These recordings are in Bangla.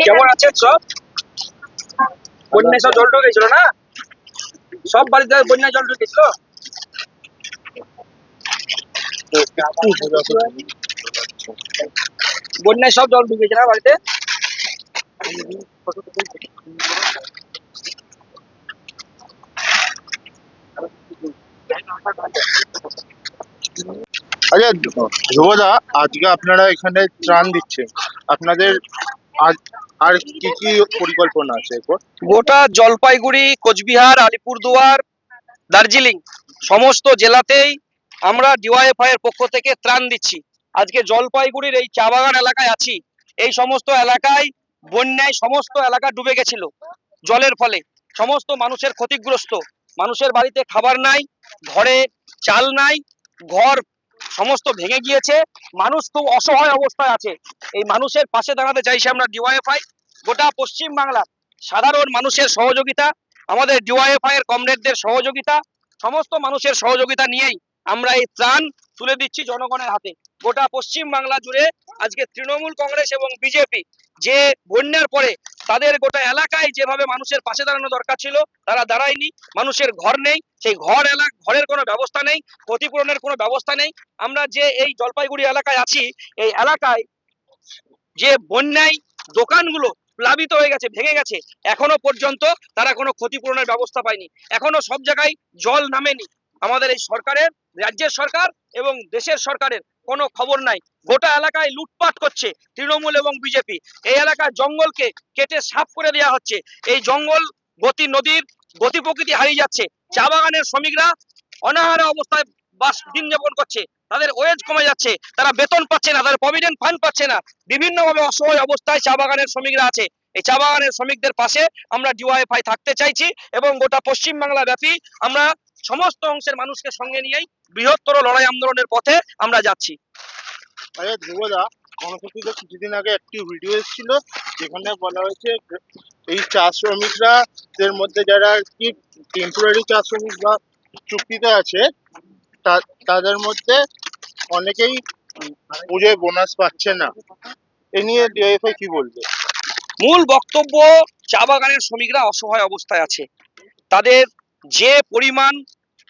কেমন আছেন সব? বন্যায় সব জল ঢুকেছিল না? সব বাড়িতে বন্যায় জল ঢুকেছিল? বন্যায় সব জল ঢুকেছে না বাড়িতে? আচ্ছা ধ্রুবদা, আজকে আপনারা এখানে ত্রাণ দিচ্ছেন। আপনাদের আজ আর কি কি পরিকল্পনা আছে এরপর? গোটা জলপাইগুড়ি, কোচবিহার, আলিপুরদুয়ার, দার্জিলিং, সমস্ত জেলাতেই আমরা ডিওয়াইএফআই এর পক্ষ থেকে ত্রাণ দিচ্ছি। আজকে জলপাইগুড়ির এই চা বাগান এলাকায় আছি। এই সমস্ত এলাকায় বন্যায় সমস্ত এলাকা ডুবে গেছিল জলের ফলে। সমস্ত মানুষের ক্ষতিগ্রস্ত। মানুষের বাড়িতে খাবার নাই, ঘরে চাল নাই, ঘর সমস্ত ভেঙে গিয়েছে, মানুষ খুব অসহায় অবস্থায় আছে। এই মানুষের পাশে দাঁড়াতে চাইছি আমরা ডিওয়াইএফআই গোটা পশ্চিম বাংলা সাধারণ মানুষের সহযোগিতা, আমাদের ডিওয়াইএফআই এর কমরেডদের সহযোগিতা, সমস্ত মানুষের সহযোগিতা নিয়েই আমরা এই ত্রাণ তুলে দিচ্ছি জনগণের হাতে। গোটা পশ্চিম বাংলা জুড়ে আজকে তৃণমূল কংগ্রেস এবং বিজেপি যে বন্যার পরে তাদের গোটা এলাকায় যেভাবে মানুষের পাশে দাঁড়ানো দরকার ছিল, তারা দাঁড়ায়নি। মানুষের ঘর নেই। সেই ঘর এলাকা ঘরের কোনো ব্যবস্থা নেই। ক্ষতিপূরণের কোনো ব্যবস্থা নেই। আমরা যে এই জলপাইগুড়ি এলাকায় আছি, এই এলাকায় যে বন্যায় দোকানগুলো প্লাবিত হয়ে গেছে, ভেঙে গেছে, এখনও পর্যন্ত তারা কোনো ক্ষতিপূরণের ব্যবস্থা পায়নি। এখনও সব জায়গায় জল নামেনি। আমাদের এই সরকারের, রাজ্যের সরকার এবং দেশের সরকারের কোনো খবর নাই। গোটা এলাকায় লুটপাট করছে তৃণমূল এবং বিজেপি। এই এলাকার জঙ্গলকে কেটে সাফ করে দেওয়া হচ্ছে। এই জঙ্গল, গতি নদীর গতি প্রকৃতি হারিয়ে যাচ্ছে। চা বাগানের শ্রমিকরা অনাহারে অবস্থায় বাস দিন যাপন করছে। তাদের ওয়েজ কমে যাচ্ছে। তারা বেতন পাচ্ছে না, তাদের প্রভিডেন্ট ফান্ড পাচ্ছে না। বিভিন্নভাবে অসহায় অবস্থায় চা বাগানের শ্রমিকরা আছে। এই চা বাগানের শ্রমিকদের পাশে আমরা ডিওয়াইফাই থাকতে চাইছি এবং গোটা পশ্চিম বাংলা ব্যাপী আমরা সমস্ত অংশের মানুষকে সঙ্গে নিয়েই বৃহত্তর লড়াই আন্দোলনের পথে আমরা যাচ্ছি। ধ্রুবদা কিছুদিন আগে একটি ভিডিও এসেছিল যেখানে বলা হয়েছে এই চা শ্রমিকরা এর মধ্যে যারা কি টেম্পোরারি চা শ্রমিক বা চুক্তিতে আছে তাদের মধ্যে অনেকেই পুজোয় বোনাস পাচ্ছে না। এ নিয়ে ডিআইএফআই কি বলবে? মূল বক্তব্য চা বাগানের শ্রমিকরা অসহায় অবস্থায় আছে। তাদের যে পরিমাণ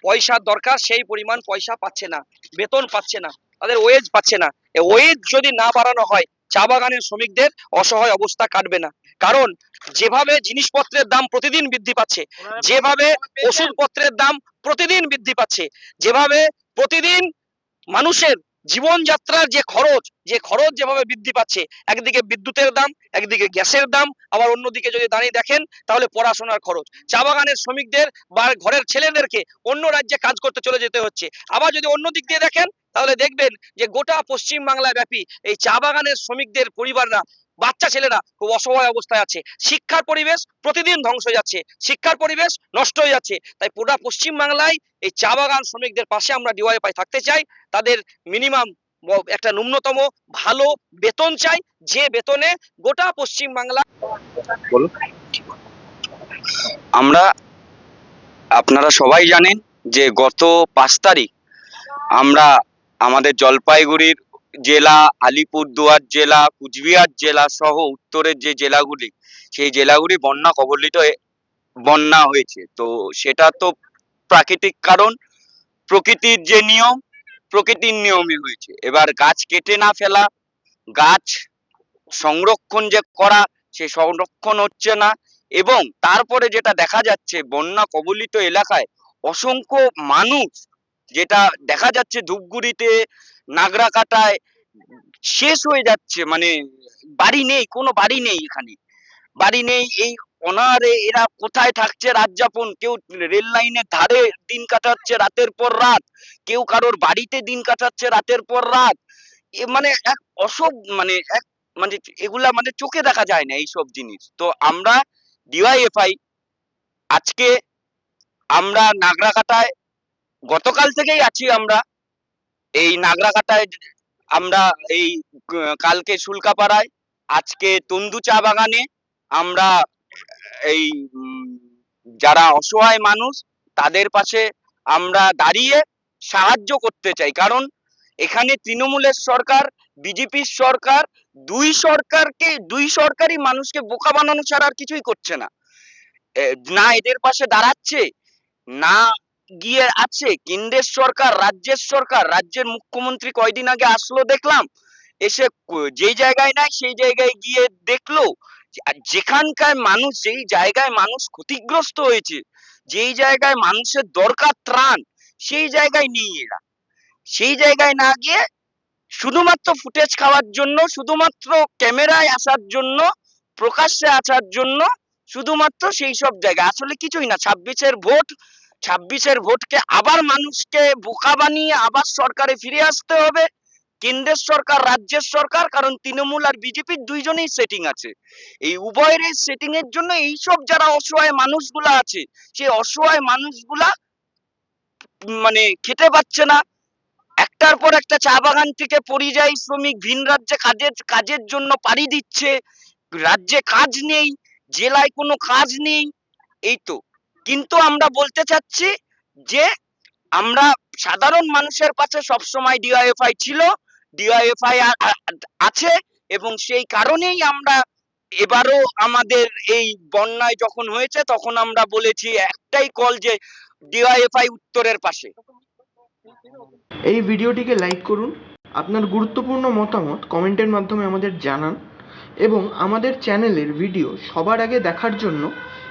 পয়সার দরকার, সেই পরিমাণ পয়সা পাচ্ছে না, বেতন পাচ্ছে না, তাদের ওয়েজ পাচ্ছে না। ওয়েজ যদি না বাড়ানো হয়, চা বাগানের শ্রমিকদের অসহায় অবস্থা কাটবে না। কারণ, যেভাবে জিনিসপত্রের দাম প্রতিদিন বৃদ্ধি পাচ্ছে, যেভাবে ওষুধপত্রের দাম প্রতিদিন বৃদ্ধি পাচ্ছে, যেভাবে প্রতিদিন মানুষের জীবনযাত্রার যে খরচ যে খরচ যেভাবে বৃদ্ধি পাচ্ছে, একদিকে বিদ্যুতের দাম, একদিকে গ্যাসের দাম, আবার অন্যদিকে যদি দাঁড়িয়ে দেখেন, তাহলে পড়াশোনার খরচ। চা বাগানের শ্রমিকদের বা ঘরের ছেলেদেরকে অন্য রাজ্যে কাজ করতে চলে যেতে হচ্ছে। আবার যদি অন্য দিক দিয়ে দেখেন, তাহলে দেখবেন যে গোটা পশ্চিম বাংলা ব্যাপী এই চা বাগানের শ্রমিকদের পরিবাররা বাচ্চা ছেলেরা খুব অসহায় অবস্থায় আছে। শিক্ষার পরিবেশ প্রতিদিন ধ্বংস হয়ে যাচ্ছে। শিক্ষার পরিবেশ নষ্ট হয়ে যাচ্ছে। তাই পুরা পশ্চিম বাংলায় এই চা বাগান শ্রমিকদের পাশে আমরা ডিওয়াইপাই থাকতে চাই। তাদের মিনিমাম একটা ন্যূনতম ভালো বেতন চাই। যে বেতনে গোটা পশ্চিম বাংলা আমরা, আপনারা সবাই জানেন যে গত পাঁচ তারিখ আমরা আমাদের জলপাইগুড়ির জেলা, আলিপুরদুয়ার জেলা, কুচবিহার জেলা সহ উত্তরের যে জেলাগুলি, সেই জেলাগুলি বন্যা কবলিত বন্যা হয়েছে। তো সেটা তো প্রাকৃতিক কারণ, প্রকৃতির যে নিয়ম, প্রকৃতির নিয়মই হয়েছে। এবার গাছ কেটে না ফেলা, গাছ সংরক্ষণ যে করা, সে সংরক্ষণ হচ্ছে না এবং তারপরে যেটা দেখা যাচ্ছে, বন্যা কবলিত এলাকায় অসংখ্য মানুষ, যেটা দেখা যাচ্ছে ধূপগুড়িতে, নাগরাকাটায় শেষ হয়ে যাচ্ছে মানে বাড়ি নেই, কোনো বাড়ি নেই এখানে। বাড়ি নেই, এই অনাহারে এরা কোথায় থাকছে রাত যাপন? কেউ রেল লাইনের ধারে দিন কাটাচ্ছে রাতের পর রাত। কেউ কারোর বাড়িতে দিন কাটাচ্ছে রাতের পর রাত। মানে এক অসব মানে এক মানে এগুলা মানে চোখে দেখা যায় না এইসব জিনিস। তো আমরা ডিওয়াইএফআই আজকে আমরা নাগরাকাটায়, গতকাল থেকেই আছি আমরা, এই নাগরাকাটায় আমরা এই কালকে শুল্কাপাড়ায়, আজকে তন্দু চা বাগানে আমরা এই যারা অসহায় মানুষ, তাদের পাশে আমরা দাঁড়িয়ে সাহায্য করতে চাই। কারণ এখানে তৃণমূলের সরকার, বিজেপির সরকার, দুই সরকারকে, দুই সরকারই মানুষকে বোকা বানানো ছাড়া আর কিছুই করছে না। না এদের পাশে দাঁড়াচ্ছে, না গিয়ে আছে। কেন্দ্রের সরকার, রাজ্যের সরকার, রাজ্যের মুখ্যমন্ত্রী কয়দিন আগে আসলো দেখলাম। এসে যেই জায়গায় নাই সেই জায়গায় গিয়ে দেখল যেখানকার মানুষ, যেই জায়গায় মানুষ ক্ষতিগ্রস্ত হয়েছে, যেই জায়গায় মানুষের দরকার ত্রাণ, সেই জায়গায় নেই এরা। সেই জায়গায় না গিয়ে শুধুমাত্র ফুটেজ খাওয়ার জন্য, শুধুমাত্র ক্যামেরায় আসার জন্য, প্রকাশ্যে আসার জন্য, শুধুমাত্র সেই সব জায়গা আসলে কিছুই না, ছাব্বিশের ভোট ছাব্বিশের ভোটকে আবার মানুষকে বোকা বানিয়ে আবার সরকারে ফিরে আসতে হবে। কেন্দ্রের সরকার, রাজ্যের সরকার, কারণ তৃণমূল আর বিজেপির দুইজনেই সেটিং আছে। এই উভয়ের সেটিং এর জন্য এইসব যারা অসহায় মানুষগুলা আছে, সেই অসহায় মানুষগুলা মানে খেতে পাচ্ছে না। একটার পর একটা চা বাগান থেকে পরিযায়ী শ্রমিক ভিন রাজ্যে কাজের কাজের জন্য পাড়ি দিচ্ছে। রাজ্যে কাজ নেই, জেলায় কোনো কাজ নেই। এই তো। কিন্তু আমরা বলতে চাচ্ছি যে আমরা সাধারণ মানুষের কাছে সবসময় ডিওয়াইএফআই ছিল ডিওয়াইএফআই আছে এবং সেই কারণেই আমরা এবারও আমাদের এই বন্যায় যখন হয়েছে তখন আমরা বলেছি একটাই কল যে ডিওয়াইএফআই উত্তরের পাশে। এই ভিডিওটিকে লাইক করুন, আপনার গুরুত্বপূর্ণ মতামত কমেন্টের মাধ্যমে আমাদের জানান এবং আমাদের চ্যানেলের ভিডিও সবার আগে দেখার জন্য